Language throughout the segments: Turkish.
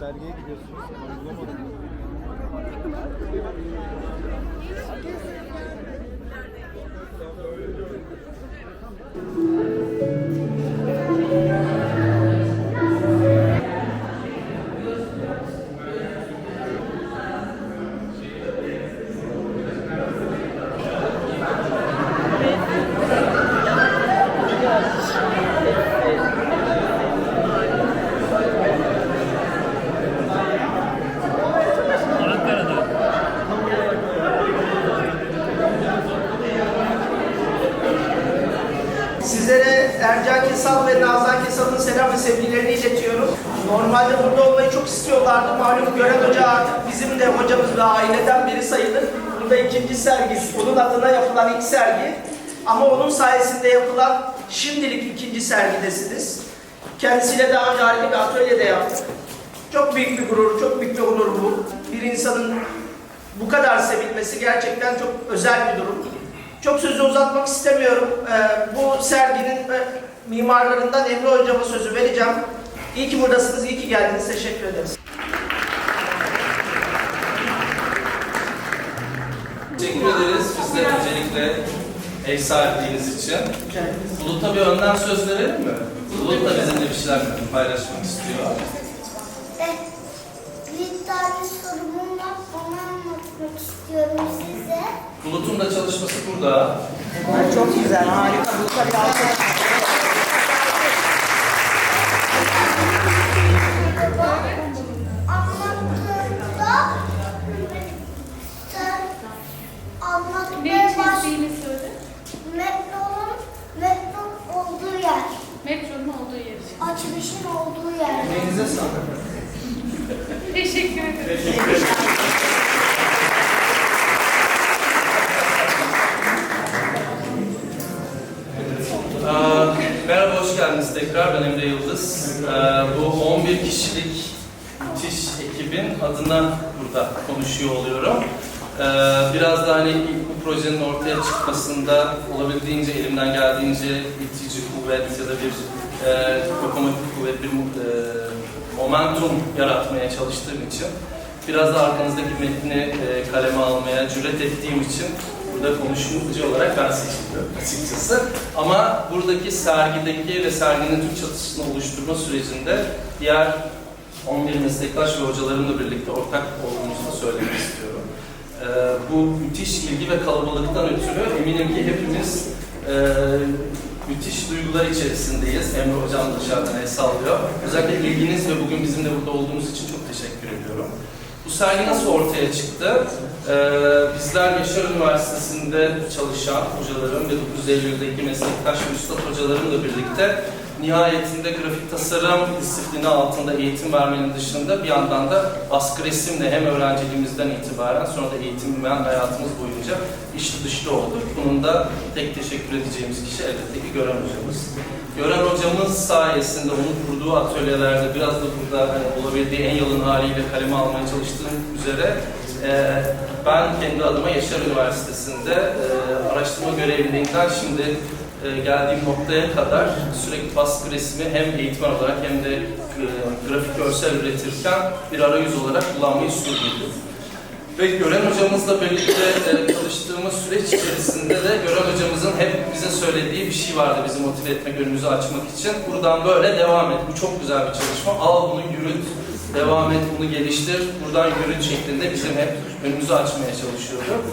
sergiye gidiyorsunuz. Ben bulamadım. Sizlere istiyorlardı. Malum Gören Hoca artık bizim de hocamız ve aileden biri sayılır. Burada ikinci sergisi, onun adına yapılan ilk sergi. Ama onun sayesinde yapılan şimdilik ikinci sergidesiniz. Kendisiyle daha önce harika bir atölyede yaptık. Çok büyük bir gurur, çok büyük bir onur bu. Bir insanın bu kadar sevilmesi gerçekten çok özel bir durum. Çok sözü uzatmak istemiyorum. Ee, bu serginin e, mimarlarından Emre Hocam'a sözü vereceğim. İyi ki buradasınız, iyi ki geldiniz. Teşekkür ederiz. Teşekkür ederiz biz de öncelikle ev sahipliğiniz için. Bulut'a bir önden söz verelim mi? Bulut da bizimle bir şeyler paylaşmak istiyor. Evet, bir tane sorumum var, onu anlatmak istiyorum size. Bulut'un da çalışması burada. Çok güzel, harika. Bu tabii alkış. है tekrar. Ben Emre Yıldız. Ee, bu 11 kişilik müthiş ekibin adına burada konuşuyor oluyorum. Ee, biraz da hani bu projenin ortaya çıkmasında olabildiğince elimden geldiğince itici kuvvet ya da bir e, lokomotif kuvvet, bir e, momentum yaratmaya çalıştığım için biraz da arkanızdaki metni e, kaleme almaya cüret ettiğim için burada konuşmacı olarak ben seçildim açıkçası. Ama buradaki sergideki ve serginin tüm çatısını oluşturma sürecinde diğer 11 meslektaş ve hocalarımla birlikte ortak olduğumuzu söylemek istiyorum. Ee, bu müthiş ilgi ve kalabalıktan ötürü eminim ki hepimiz e, müthiş duygular içerisindeyiz. Emre Hocam dışarıdan el sallıyor. Özellikle ilginiz ve bugün bizimle burada olduğunuz için çok teşekkür ediyorum. Bu sergi nasıl ortaya çıktı? Ee, bizler Yaşar Üniversitesi'nde çalışan hocalarım ve 9 Eylül'deki meslektaş ve üstad hocalarımla birlikte nihayetinde grafik tasarım disiplini altında eğitim vermenin dışında bir yandan da baskı resimle hem öğrenciliğimizden itibaren sonra da eğitim hayatımız boyunca içli dışlı olduk. Bunun da tek teşekkür edeceğimiz kişi elbette ki Gören hocamız. Gören hocamız sayesinde onun kurduğu atölyelerde biraz da burada hani olabildiği en yalın haliyle kaleme almaya çalıştığım üzere e, ben kendi adıma Yaşar Üniversitesi'nde e, araştırma görevliliğinden şimdi e, geldiğim noktaya kadar sürekli baskı resmi hem eğitmen olarak hem de e, grafik görsel üretirken bir arayüz olarak kullanmayı sürdürdüm. Ve Gören hocamızla birlikte e, çalıştığımız süreç içerisinde de Gören hocamızın hep bize söylediği bir şey vardı bizi motive etmek, önümüzü açmak için. Buradan böyle devam et. Bu çok güzel bir çalışma. Al bunu yürüt, devam et, bunu geliştir. Buradan yürüt şeklinde bizim hep önümüzü açmaya çalışıyordu.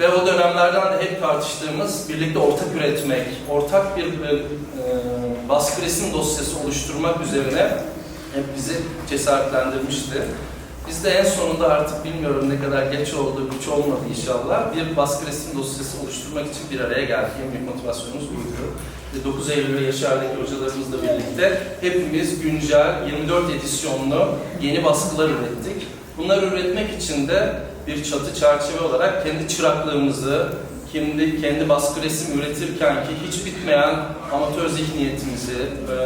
Ve o dönemlerden de hep tartıştığımız birlikte ortak üretmek, ortak bir e, e, baskı dosyası oluşturmak üzerine hep bizi cesaretlendirmişti. Biz de en sonunda artık bilmiyorum ne kadar geç oldu, güç olmadı inşallah. Bir baskı resim dosyası oluşturmak için bir araya geldik. En büyük motivasyonumuz buydu. Ve 9 Eylül ve Yaşar'daki hocalarımızla birlikte hepimiz güncel 24 edisyonlu yeni baskılar ürettik. Bunları üretmek için de bir çatı çerçeve olarak kendi çıraklığımızı, kendi, kendi baskı resim üretirken ki hiç bitmeyen amatör zihniyetimizi, e,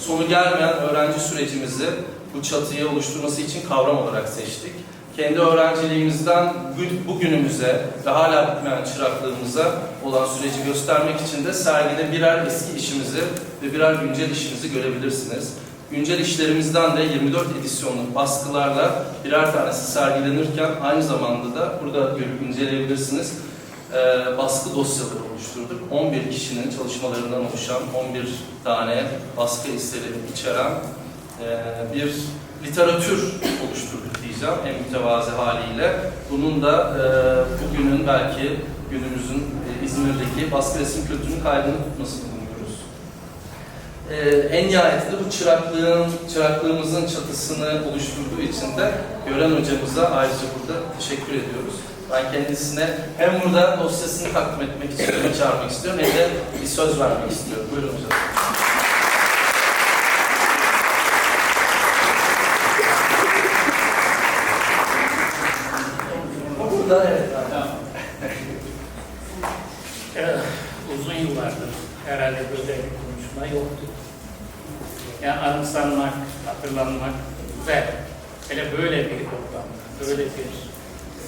sonu gelmeyen öğrenci sürecimizi bu çatıyı oluşturması için kavram olarak seçtik. Kendi öğrenciliğimizden gün- bugünümüze ve hala bitmeyen çıraklığımıza olan süreci göstermek için de sergide birer eski işimizi ve birer güncel işimizi görebilirsiniz. Güncel işlerimizden de 24 edisyonluk baskılarla birer tanesi sergilenirken aynı zamanda da burada görüp inceleyebilirsiniz. Ee, baskı dosyaları oluşturduk. 11 kişinin çalışmalarından oluşan 11 tane baskı eseri içeren e, bir literatür oluşturduk diyeceğim en mütevazi haliyle. Bunun da e, bugünün belki günümüzün e, İzmir'deki baskı resim kültürünün kaydını tutmasını. E, en nihayetinde bu çıraklığın, çıraklığımızın çatısını oluşturduğu için de Gören hocamıza ayrıca burada teşekkür ediyoruz. Ben kendisine hem burada dosyasını takdim etmek istiyorum, çağırmak istiyorum hem de bir söz vermek istiyorum. Buyurun hocam. Burada evet. Yani anımsanmak, hatırlanmak ve hele böyle bir ortamda, böyle bir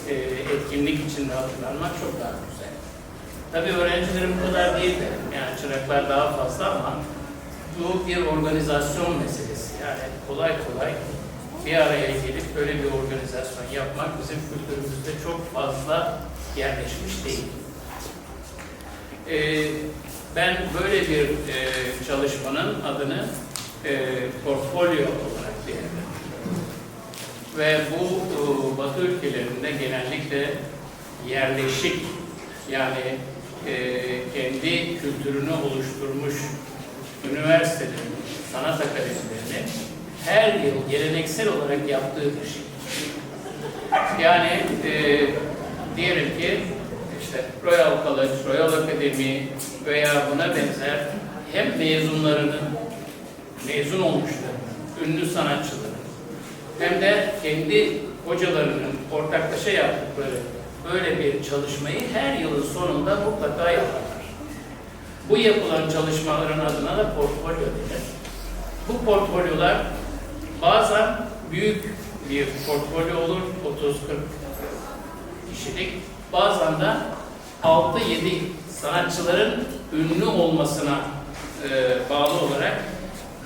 e, etkinlik içinde hatırlanmak çok daha güzel. Tabii öğrencilerim bu kadar değil de, yani çıraklar daha fazla ama bu bir organizasyon meselesi. Yani kolay kolay bir araya gelip böyle bir organizasyon yapmak bizim kültürümüzde çok fazla yerleşmiş değil. Ee, ben böyle bir e, çalışmanın adını e, portfolyo olarak değerlendiriyorum. Ve bu e, Batı ülkelerinde genellikle yerleşik yani e, kendi kültürünü oluşturmuş üniversitelerin, sanat akademilerinin her yıl geleneksel olarak yaptığı bir şey. Yani e, diyelim ki işte Royal College, Royal Academy veya buna benzer hem mezunlarının mezun olmuşları, ünlü sanatçıların hem de kendi hocalarının ortaklaşa yaptıkları böyle bir çalışmayı her yılın sonunda mutlaka yaparlar. Bu yapılan çalışmaların adına da portfolyo denir. Bu portfolyolar bazen büyük bir portfolyo olur, 30-40 kişilik. Bazen de 6-7 sanatçıların ünlü olmasına e, bağlı olarak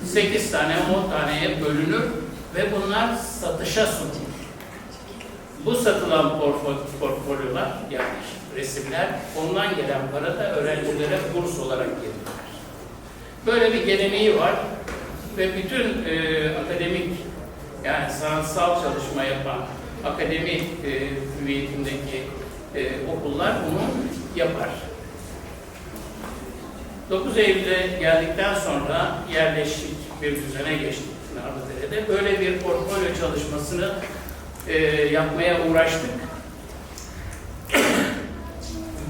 8 tane 10 taneye bölünür ve bunlar satışa sunulur. Bu satılan portfo- portfolyolar yani resimler ondan gelen para da öğrencilere burs olarak verilir. Böyle bir geleneği var ve bütün e, akademik yani sanatsal çalışma yapan akademi e, hüviyetindeki e, okullar bunu yapar. 9 Eylül'e geldikten sonra yerleşik bir düzene geçtik Narlıdere'de. Böyle bir portfolyo çalışmasını e, yapmaya uğraştık.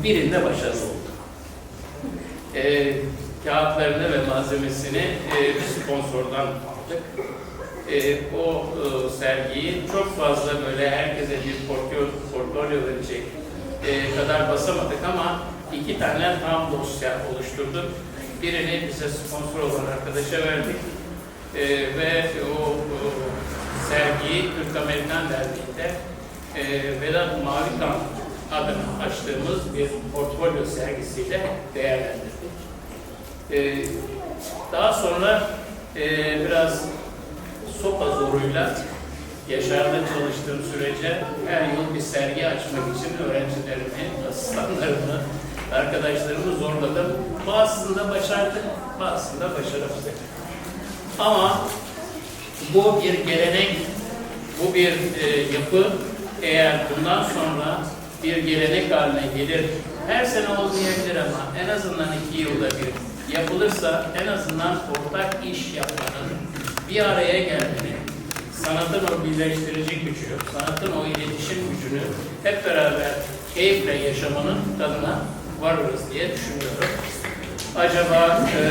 Birinde başarılı olduk. E, kağıtlarını ve malzemesini e, bir sponsordan aldık. E, o e, sergiyi çok fazla böyle herkese bir portfolyo, portfolyo verecek e, kadar basamadık ama iki tane tam dosya oluşturduk. Birini bize sponsor olan arkadaşa verdik. E, ve o, o sergiyi Türk Amerikan Derneği'nde e, Vedat Mavikan adına açtığımız bir portfolyo sergisiyle değerlendirdik. E, daha sonra e, biraz sopa zoruyla Yaşar'da çalıştığım sürece her yıl bir sergi açmak için öğrencilerimi, asistanlarımı, arkadaşlarımı zorladım. Bazısında başardık, bazısında başaramadık. Ama bu bir gelenek, bu bir e, yapı. Eğer bundan sonra bir gelenek haline gelir, her sene olmayabilir ama en azından iki yılda bir yapılırsa en azından ortak iş yapmanın, bir araya gelmenin, sanatın o birleştirici gücü, sanatın o iletişim gücünü hep beraber keyifle yaşamanın tadına varırız diye düşünüyorum. Acaba e,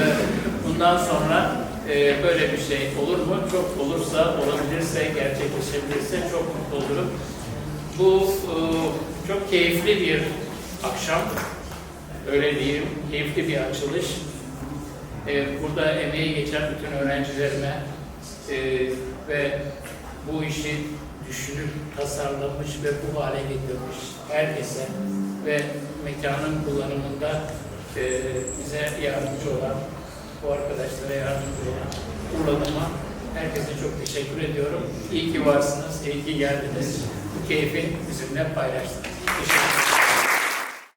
bundan sonra e, böyle bir şey olur mu? Çok olursa, olabilirse, gerçekleşebilirse çok mutlu olurum. Bu e, çok keyifli bir akşam, öyle diyeyim, keyifli bir açılış. E, burada emeği geçen bütün öğrencilerime e, ve bu işi düşünüp tasarlamış ve bu hale getirmiş herkese ve mekanın kullanımında e, bize yardımcı olan, bu arkadaşlara yardımcı olan Urla'ma Herkese çok teşekkür ediyorum. İyi ki varsınız, iyi ki geldiniz. Bu keyfi bizimle paylaştınız.